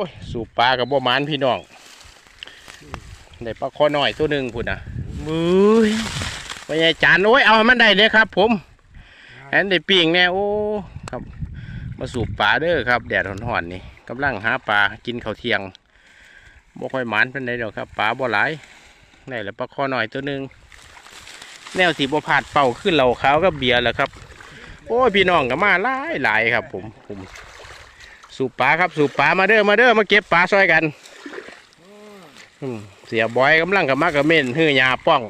อ้ย สูบปลากับบ่หมานพี่น้องได้ปลาคอหน่อยตัวหนึ่งพุ่นนะมือไปไงจานโอ้ยเอาให้มันได้เลยครับ ผมแอนได้ปิ้งแน่โอ้ครับ มาสูบปลาเด้อครับ แดดห่อนๆนี่กำลังหาปลากินข้าวเที่ยงบ่ค่อยหมานเป็นไรดอกครับปลาบ่หลายได้แล้วปลาคอหน่อยตัวหนึ่งแนวสีบ่ผาดเป่าขึ้นเหล่าขาวกับเบียร์แหละครับ โอ้ยพี่น้องก็มาหลายหลายครับ ผมผม สูบปลาครับสูบปลามาเด้อมาเด้อมาเก็บปลาช่วยกันเสียบอยกำลังกับมากกับเม่นหื้อยาป้อง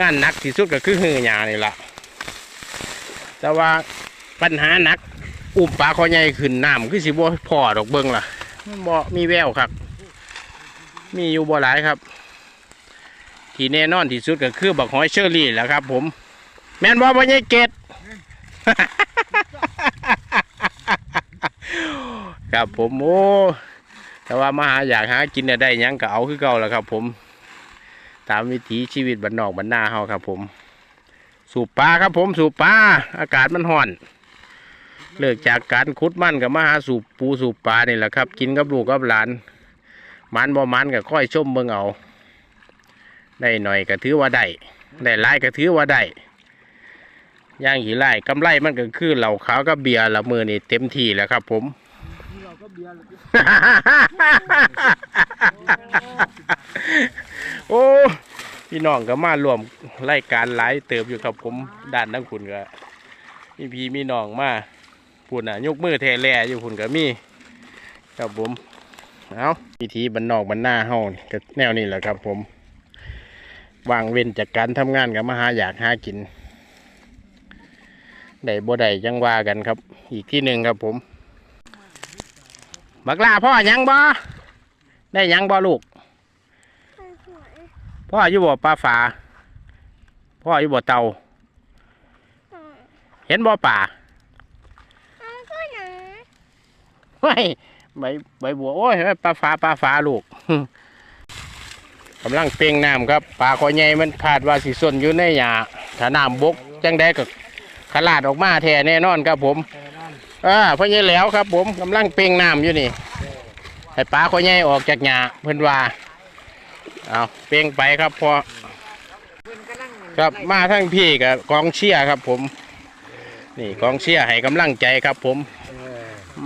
งานหนักที่สุดก็คือหื้อยานี่แหละแต่ว่าปัญหาหนัก อุ้มปลาคอใหญ่ขึ้นน้ำคือสิบ่พอดอกเบิงล่ะบ่มีแววครับ มีอยู่บ่หลายครับ ที่แน่นอนที่สุดก็คือบักหอยเชอรี่แหละครับ ผม แม่นบ่บ่ใหญ่เกต ครับผมโอ้แต่ว่ามาหาอยากหากินเนี่ยได้ยังก็เอาคือเก่าแล้วครับผม ตามวิถีชีวิตบ้านนอกบ้านนาเฮาครับ ผม สูบปลาครับ ผมสูบปลาอากาศมันร้อน เลิกจากการขุดมันกับมาหาสูบปูสูบปลานี่แหละครับ กินกับลูกกับหลานมันบ่มันก็ค่อยชมเบิ่งเอา ได้หน่อยก็ถือว่าได้ได้หลายก็ถือว่าได้ย่างหีไล่กำไรมันก็คือเหล่าขาวกับเบียร์ละมือนี่เต็มที่แล้วครับ ผม โอ้พี่น้องก็มารวมรายการหลายเติบอยู่ครับผมด้านทั้งคุณก็มีพี่มีน้องมาพุ่นอะยกมือแทแล่อยู่พุ่นก็มีครับผมเอาวิธีบรรนอกบรรหน้าเฮานี่ก็แนวนี้แหละครับ ผมวางเว้นจากการทำงานกับมาหาอยากหากินได้บ่ได้ยังว่ากันครับ อีกที่หนึ่งครับผม บักลาพ่อยังบ่ได้ยังบ่ลูก พ่ออยู่บ่ปลาฝาพ่ออยู่บ่เตา เห็นบ่ป่าไม่ใบใบบัวโอ้ยปลาฝาปลาฝาลูกกำลังเป่งน้ำครับปลาคอใหญ่มันคาดว่าสิส่วนอยู่ในหญ้าถ้าน้ำบกจังได้ก็ขลาดออกมาแท้แน่นอนครับผม อ่าพ่อใหญ่แล้วครับ ผมกำลังเปล่งน้ำอยู่นี่ให้ปลาคอใหญ่ออกจากหญ้าเพิ่นว่าเอาเปล่งไปครับพอครับมาทั้งพี่กับกองเชียร์ครับ ผม นี่กองเชียร์ให้กำลังใจครับ ผม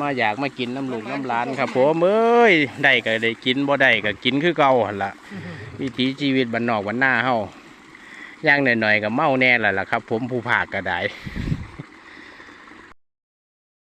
มาอยากมากินน้ำลูกน้ำหลานครับ ผมเอ้ยได้ก็ได้กินบ่ได้ก็กินคือเก่าหันละวิถีชีวิตบ้านนอกบ้านหน้าเฮาย่างหน่อยๆก็เมาแน่ละล่ะครับ ผมผู้ภาคก็ได้